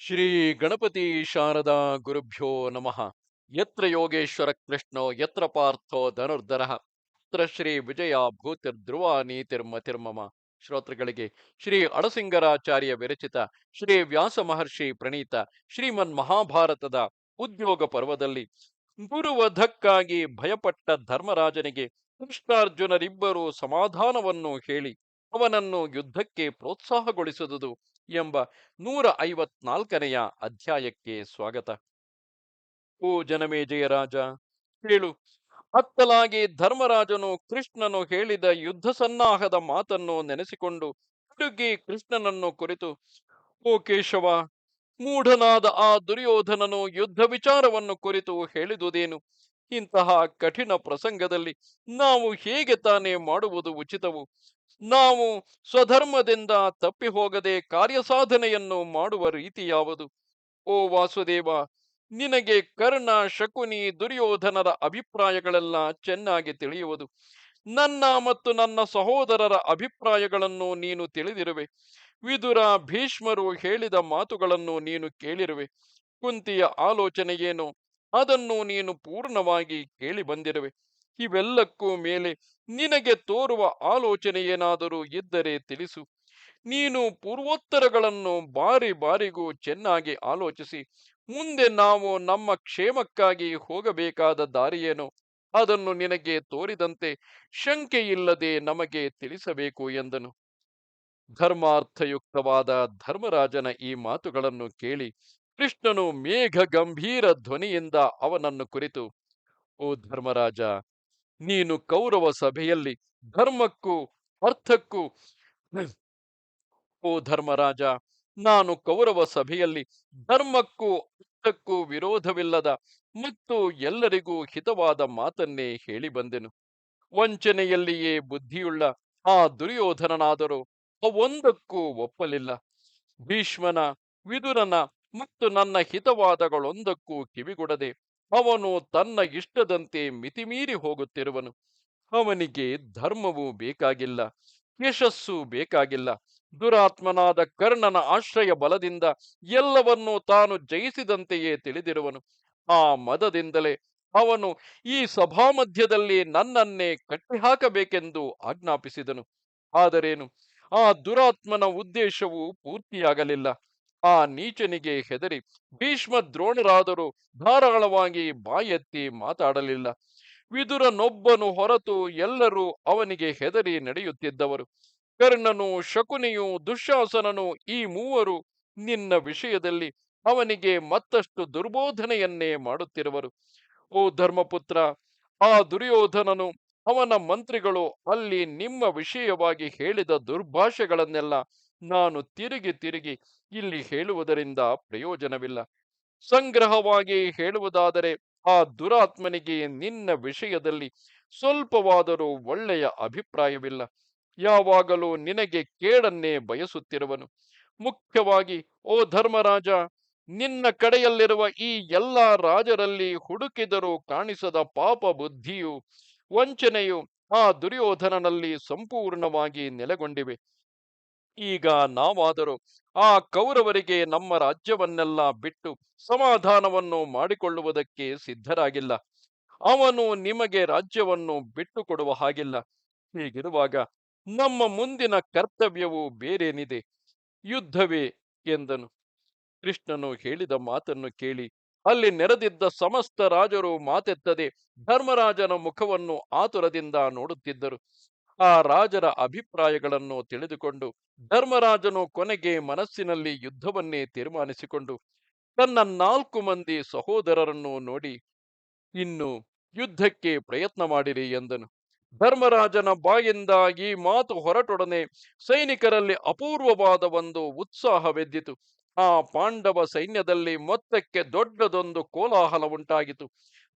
ಶ್ರೀ ಗಣಪತಿ ಶಾರದಾ ಗುರುಭ್ಯೋ ನಮಃ. ಯತ್ರ ಯೋಗೇಶ್ವರ ಕೃಷ್ಣೋ, ಯತ್ರ ಪಾರ್ಥೋ ಧನುರ್ಧರ. ಯತ್ರ ಶ್ರೀ ವಿಜಯ ಭೂತಿರ್ಧ್ರುವ ನೀತಿರ್ಮತಿರ್ಮಮ ಶ್ರೋತೃಗಳಿಗೆ ಶ್ರೀ ಅಡಸಿಂಗರಾಚಾರ್ಯ ವಿರಚಿತ ಶ್ರೀ ವ್ಯಾಸ ಮಹರ್ಷಿ ಪ್ರಣೀತ ಶ್ರೀಮನ್ ಮಹಾಭಾರತದ ಉದ್ಯೋಗ ಪರ್ವದಲ್ಲಿ ಗುರುವಧಕ್ಕಾಗಿ ಭಯಪಟ್ಟ ಧರ್ಮರಾಜನಿಗೆ ಕೃಷ್ಣಾರ್ಜುನರಿಬ್ಬರು ಸಮಾಧಾನವನ್ನು ಹೇಳಿ ಅವನನ್ನು ಯುದ್ಧಕ್ಕೆ ಪ್ರೋತ್ಸಾಹಗೊಳಿಸುವುದು ಎಂಬ ನೂರ ಐವತ್ನಾಲ್ಕನೆಯ ಅಧ್ಯಾಯಕ್ಕೆ ಸ್ವಾಗತ. ಓ ಜನಮೇಜಯ ರಾಜ ಕೇಳು ಅತ್ತಲಾಗಿ ಧರ್ಮರಾಜನು ಕೃಷ್ಣನು ಹೇಳಿದ ಯುದ್ಧ ಸನ್ನಾಹದ ಮಾತನ್ನು ನೆನೆಸಿಕೊಂಡು ಹುಡುಗಿ ಕೃಷ್ಣನನ್ನು ಕುರಿತು, ಓ ಕೇಶವ, ಮೂಢನಾದ ಆ ದುರ್ಯೋಧನನು ಯುದ್ಧ ವಿಚಾರವನ್ನು ಕುರಿತು ಹೇಳಿದುದೇನು? ಇಂತಹ ಕಠಿಣ ಪ್ರಸಂಗದಲ್ಲಿ ನಾವು ಹೇಗೆ ತಾನೇ ಮಾಡುವುದು ಉಚಿತವು? ನಾವು ಸ್ವಧರ್ಮದಿಂದ ತಪ್ಪಿ ಹೋಗದೆ ಕಾರ್ಯಸಾಧನೆಯನ್ನು ಮಾಡುವ ರೀತಿ ಯಾವುದು? ಓ ವಾಸುದೇವ, ನಿನಗೆ ಕರ್ಣ, ಶಕುನಿ, ದುರ್ಯೋಧನರ ಅಭಿಪ್ರಾಯಗಳೆಲ್ಲ ಚೆನ್ನಾಗಿ ತಿಳಿಯುವುದು. ನನ್ನ ಮತ್ತು ನನ್ನ ಸಹೋದರರ ಅಭಿಪ್ರಾಯಗಳನ್ನು ನೀನು ತಿಳಿದಿರುವೆ. ವಿದುರ ಭೀಷ್ಮರು ಹೇಳಿದ ಮಾತುಗಳನ್ನು ನೀನು ಕೇಳಿರುವೆ. ಕುಂತಿಯ ಆಲೋಚನೆ ಏನು? ಅದನ್ನು ನೀನು ಪೂರ್ಣವಾಗಿ ಕೇಳಿ ಬಂದಿರುವೆ. ಇವೆಲ್ಲಕ್ಕೂ ಮೇಲೆ ನಿನಗೆ ತೋರುವ ಆಲೋಚನೆ ಏನಾದರೂ ಇದ್ದರೆ ತಿಳಿಸು. ನೀನು ಪೂರ್ವೋತ್ತರಗಳನ್ನು ಬಾರಿ ಬಾರಿಗೂ ಚೆನ್ನಾಗಿ ಆಲೋಚಿಸಿ. ಮುಂದೆ ನಾವು ನಮ್ಮ ಕ್ಷೇಮಕ್ಕಾಗಿ ಹೋಗಬೇಕಾದ ದಾರಿಯೇನು? ಅದನ್ನು ನಿನಗೆ ತೋರಿದಂತೆ ಶಂಕೆಯಿಲ್ಲದೆ ನಮಗೆ ತಿಳಿಸಬೇಕು ಎಂದನು. ಧರ್ಮಾರ್ಥಯುಕ್ತವಾದ ಧರ್ಮರಾಜನ ಈ ಮಾತುಗಳನ್ನು ಕೇಳಿ ಕೃಷ್ಣನು ಮೇಘ ಗಂಭೀರ ಧ್ವನಿಯಿಂದ ಅವನನ್ನು ಕುರಿತು, ಓ ಧರ್ಮರಾಜ ನೀನು ಕೌರವ ಸಭೆಯಲ್ಲಿ ಧರ್ಮಕ್ಕೂ ಅರ್ಥಕ್ಕೂ ಓ ಧರ್ಮರಾಜ, ನಾನು ಕೌರವ ಸಭೆಯಲ್ಲಿ ಧರ್ಮಕ್ಕೂ ಅರ್ಥಕ್ಕೂ ವಿರೋಧವಿಲ್ಲದ ಮತ್ತು ಎಲ್ಲರಿಗೂ ಹಿತವಾದ ಮಾತನ್ನೇ ಹೇಳಿ ಬಂದೆನು. ವಂಚನೆಯಲ್ಲಿಯೇ ಬುದ್ಧಿಯುಳ್ಳ ಆ ದುರ್ಯೋಧನನಾದರೂ ಅವೊಂದಕ್ಕೂ ಒಪ್ಪಲಿಲ್ಲ. ಭೀಷ್ಮನ, ವಿದುರನ ಮತ್ತು ನನ್ನ ಹಿತವಾದಗಳೊಂದಕ್ಕೂ ಕಿವಿಗೊಡದೆ ಅವನು ತನ್ನ ಇಷ್ಟದಂತೆ ಮಿತಿಮೀರಿ ಹೋಗುತ್ತಿರುವನು. ಅವನಿಗೆ ಧರ್ಮವು ಬೇಕಾಗಿಲ್ಲ, ಯಶಸ್ಸು ಬೇಕಾಗಿಲ್ಲ. ದುರಾತ್ಮನಾದ ಕರ್ಣನ ಆಶ್ರಯ ಬಲದಿಂದ ಎಲ್ಲವನ್ನೂ ತಾನು ಜಯಿಸಿದಂತೆಯೇ ತಿಳಿದಿರುವನು. ಆ ಮದದಿಂದಲೇ ಅವನು ಈ ಸಭಾಮಧ್ಯದಲ್ಲಿ ನನ್ನನ್ನೇ ಕಟ್ಟಿಹಾಕಬೇಕೆಂದು ಆಜ್ಞಾಪಿಸಿದನು. ಆದರೇನು? ಆ ದುರಾತ್ಮನ ಉದ್ದೇಶವು ಪೂರ್ತಿಯಾಗಲಿಲ್ಲ. ಆ ನೀಚನಿಗೆ ಹೆದರಿ ಭೀಷ್ಮ ದ್ರೋಣರಾದರೂ ಧಾರಾಳವಾಗಿ ಬಾಯೆತ್ತಿ ಮಾತಾಡಲಿಲ್ಲ. ವಿದುರನೊಬ್ಬನು ಹೊರತು ಎಲ್ಲರೂ ಅವನಿಗೆ ಹೆದರಿ ನಡೆಯುತ್ತಿದ್ದವರು. ಕರ್ಣನು ಶಕುನಿಯು ದುಶ್ಯಾಸನನು ಈ ಮೂವರು ನಿನ್ನ ವಿಷಯದಲ್ಲಿ ಅವನಿಗೆ ಮತ್ತಷ್ಟು ದುರ್ಬೋಧನೆಯನ್ನೇ ಮಾಡುತ್ತಿರುವರು. ಓ ಧರ್ಮಪುತ್ರ, ಆ ದುರ್ಯೋಧನನು ಅವನ ಮಂತ್ರಿಗಳು ಅಲ್ಲಿ ನಿಮ್ಮ ವಿಷಯವಾಗಿ ಹೇಳಿದ ದುರ್ಭಾಷೆಗಳನ್ನೆಲ್ಲ ನಾನು ತಿರುಗಿ ತಿರುಗಿ ಇಲ್ಲಿ ಹೇಳುವುದರಿಂದ ಪ್ರಯೋಜನವಿಲ್ಲ. ಸಂಗ್ರಹವಾಗಿ ಹೇಳುವುದಾದರೆ ಆ ದುರಾತ್ಮನಿಗೆ ನಿನ್ನ ವಿಷಯದಲ್ಲಿ ಸ್ವಲ್ಪವಾದರೂ ಒಳ್ಳೆಯ ಅಭಿಪ್ರಾಯವಿಲ್ಲ. ಯಾವಾಗಲೂ ನಿನಗೆ ಕೇಡನ್ನೇ ಬಯಸುತ್ತಿರುವನು. ಮುಖ್ಯವಾಗಿ, ಓ ಧರ್ಮರಾಜ, ನಿನ್ನ ಕಡೆಯಲ್ಲಿರುವ ಈ ಎಲ್ಲ ರಾಜರಲ್ಲಿ ಹುಡುಕಿದರೂ ಕಾಣಿಸದ ಪಾಪ ಬುದ್ಧಿಯು, ವಂಚನೆಯು ಆ ದುರ್ಯೋಧನನಲ್ಲಿ ಸಂಪೂರ್ಣವಾಗಿ ನೆಲೆಗೊಂಡಿವೆ. ಈಗ ನಾವಾದರೂ ಆ ಕೌರವರಿಗೆ ನಮ್ಮ ರಾಜ್ಯವನ್ನೆಲ್ಲ ಬಿಟ್ಟು ಸಮಾಧಾನವನ್ನು ಮಾಡಿಕೊಳ್ಳುವುದಕ್ಕೆ ಸಿದ್ಧರಾಗಿಲ್ಲ. ಅವನು ನಿಮಗೆ ರಾಜ್ಯವನ್ನು ಬಿಟ್ಟು ಕೊಡುವ ಹಾಗಿಲ್ಲ. ಹೀಗಿರುವಾಗ ನಮ್ಮ ಮುಂದಿನ ಕರ್ತವ್ಯವು ಬೇರೇನಿದೆ? ಯುದ್ಧವೇ ಎಂದನು. ಕೃಷ್ಣನು ಹೇಳಿದ ಮಾತನ್ನು ಕೇಳಿ ಅಲ್ಲಿ ನೆರೆದಿದ್ದ ಸಮಸ್ತ ರಾಜರು ಮಾತೆತ್ತದೆ ಧರ್ಮರಾಜನ ಮುಖವನ್ನು ಆತುರದಿಂದ ನೋಡುತ್ತಿದ್ದರು. ಆ ರಾಜರ ಅಭಿಪ್ರಾಯಗಳನ್ನು ತಿಳಿದುಕೊಂಡು ಧರ್ಮರಾಜನು ಕೊನೆಗೆ ಮನಸ್ಸಿನಲ್ಲಿ ಯುದ್ಧವನ್ನೇ ತೀರ್ಮಾನಿಸಿಕೊಂಡು ತನ್ನ ನಾಲ್ಕು ಮಂದಿ ಸಹೋದರರನ್ನು ನೋಡಿ, ಇನ್ನು ಯುದ್ಧಕ್ಕೆ ಪ್ರಯತ್ನ ಮಾಡಿರಿ ಎಂದನು. ಧರ್ಮರಾಜನ ಬಾಯಿಂದ ಈ ಮಾತು ಹೊರಟೊಡನೆ ಸೈನಿಕರಲ್ಲಿ ಅಪೂರ್ವವಾದ ಒಂದು ಉತ್ಸಾಹವೆದ್ದಿತು. ಆ ಪಾಂಡವ ಸೈನ್ಯದಲ್ಲಿ ಮೊತ್ತಕ್ಕೆ ದೊಡ್ಡದೊಂದು ಕೋಲಾಹಲ ಉಂಟಾಗಿತು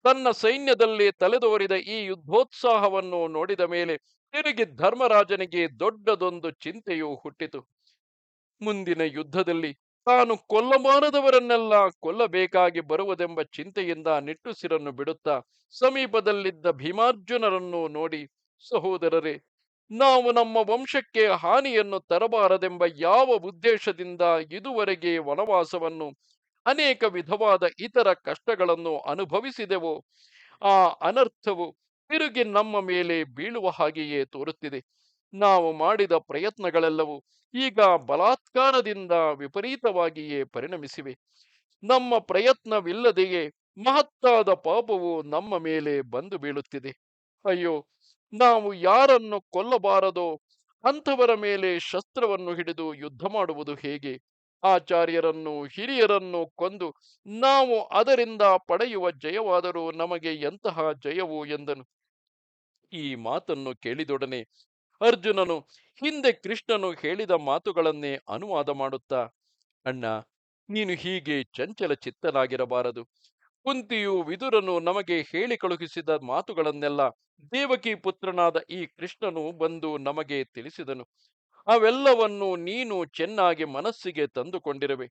ತನ್ನ ಸೈನ್ಯದಲ್ಲಿ ತಲೆದೋರಿದ ಈ ಯುದ್ಧೋತ್ಸಾಹವನ್ನು ನೋಡಿದ ಮೇಲೆ ತಿರುಗಿ ಧರ್ಮರಾಜನಿಗೆ ದೊಡ್ಡದೊಂದು ಚಿಂತೆಯು ಹುಟ್ಟಿತು. ಮುಂದಿನ ಯುದ್ಧದಲ್ಲಿ ತಾನು ಕೊಲ್ಲಬಾರದವರನ್ನೆಲ್ಲ ಕೊಲ್ಲಬೇಕಾಗಿ ಬರುವುದೆಂಬ ಚಿಂತೆಯಿಂದ ನಿಟ್ಟುಸಿರನ್ನು ಬಿಡುತ್ತಾ ಸಮೀಪದಲ್ಲಿದ್ದ ಭೀಮಾರ್ಜುನರನ್ನು ನೋಡಿ, ಸಹೋದರರೇ, ನಾವು ನಮ್ಮ ವಂಶಕ್ಕೆ ಹಾನಿಯನ್ನು ತರಬಾರದೆಂಬ ಯಾವ ಉದ್ದೇಶದಿಂದ ಇದುವರೆಗೆ ವನವಾಸವನ್ನು ಅನೇಕ ವಿಧವಾದ ಇತರ ಕಷ್ಟಗಳನ್ನು ಅನುಭವಿಸಿದೆವೋ, ಆ ಅನರ್ಥವು ತಿರುಗಿ ನಮ್ಮ ಮೇಲೆ ಬೀಳುವ ಹಾಗೆಯೇ ತೋರುತ್ತಿದೆ. ನಾವು ಮಾಡಿದ ಪ್ರಯತ್ನಗಳೆಲ್ಲವೂ ಈಗ ಬಲಾತ್ಕಾರದಿಂದ ವಿಪರೀತವಾಗಿಯೇ ಪರಿಣಮಿಸಿವೆ. ನಮ್ಮ ಪ್ರಯತ್ನವಿಲ್ಲದೆಯೇ ಮಹತ್ತಾದ ಪಾಪವು ನಮ್ಮ ಮೇಲೆ ಬಂದು ಬೀಳುತ್ತಿದೆ. ಅಯ್ಯೋ, ನಾವು ಯಾರನ್ನು ಕೊಲ್ಲಬಾರದೋ ಅಂಥವರ ಮೇಲೆ ಶಸ್ತ್ರವನ್ನು ಹಿಡಿದು ಯುದ್ಧ ಮಾಡುವುದು ಹೇಗೆ? ಆಚಾರ್ಯರನ್ನು ಹಿರಿಯರನ್ನು ಕೊಂದು ನಾವು ಅದರಿಂದ ಪಡೆಯುವ ಜಯವಾದರೂ ನಮಗೆ ಎಂತಹ ಜಯವು ಎಂದನು. ಈ ಮಾತನ್ನು ಕೇಳಿದೊಡನೆ ಅರ್ಜುನನು ಹಿಂದೆ ಕೃಷ್ಣನು ಹೇಳಿದ ಮಾತುಗಳನ್ನೇ ಅನುವಾದ ಮಾಡುತ್ತಾ, ಅಣ್ಣ, ನೀನು ಹೀಗೆ ಚಂಚಲ ಚಿತ್ತನಾಗಿರಬಾರದು. ಕುಂತಿಯು ವಿದುರನು ನಮಗೆ ಹೇಳಿ ಕಳುಹಿಸಿದ ಮಾತುಗಳನ್ನೆಲ್ಲ ದೇವಕಿ ಪುತ್ರನಾದ ಈ ಕೃಷ್ಣನು ಬಂದು ನಮಗೆ ತಿಳಿಸಿದನು. ಅವೆಲ್ಲವನ್ನು ನೀನು ಚೆನ್ನಾಗಿ ಮನಸ್ಸಿಗೆ ತಂದುಕೊಂಡಿರುವೆ.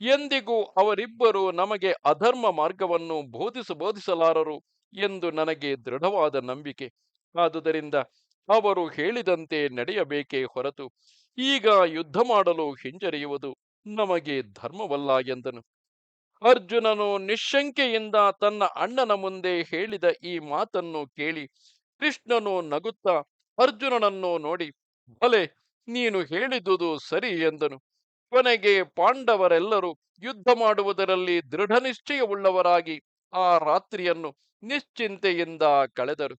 ಎಂದಿಗೂ ಅವರಿಬ್ಬರು ನಮಗೆ ಅಧರ್ಮ ಮಾರ್ಗವನ್ನು ಬೋಧಿಸ ಬೋಧಿಸಲಾರರು ಎಂದು ನನಗೆ ದೃಢವಾದ ನಂಬಿಕೆ. ಆದುದರಿಂದ ಅವರು ಹೇಳಿದಂತೆ ನಡೆಯಬೇಕೇ ಹೊರತು ಈಗ ಯುದ್ಧ ಮಾಡಲು ಹಿಂಜರಿಯುವುದು ನಮಗೆ ಧರ್ಮವಲ್ಲ ಎಂದನು. ಅರ್ಜುನನು ನಿಶಂಕೆಯಿಂದ ತನ್ನ ಅಣ್ಣನ ಮುಂದೆ ಹೇಳಿದ ಈ ಮಾತನ್ನು ಕೇಳಿ ಕೃಷ್ಣನು ನಗುತ್ತಾ ಅರ್ಜುನನನ್ನು ನೋಡಿ ಭಲೆ ನೀನು ಹೇಳಿದುದು ಸರಿ ಎಂದನು. ಕೊನೆಗೆ ಪಾಂಡವರೆಲ್ಲರೂ ಯುದ್ಧ ಮಾಡುವುದರಲ್ಲಿ ದೃಢ ನಿಶ್ಚಯವುಳ್ಳವರಾಗಿ ಆ ರಾತ್ರಿಯನ್ನು ನಿಶ್ಚಿಂತೆಯಿಂದ ಕಳೆದರು.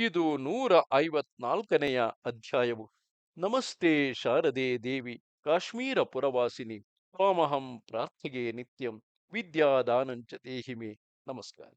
ಇದು ನೂರ ಐವತ್ನಾಲ್ಕನೆಯ ಅಧ್ಯಾಯವು. ನಮಸ್ತೆ ಶಾರದೆ ದೇವಿ, ಕಾಶ್ಮೀರ ಪುರವಾಸಿನಿ, ತ್ವಾಮಹಂ ಪ್ರಾರ್ಥಿಗೆ ನಿತ್ಯಂ, ವಿದ್ಯಾದಾನಂಚ ದೇಹಿಮೆ. ನಮಸ್ಕಾರ.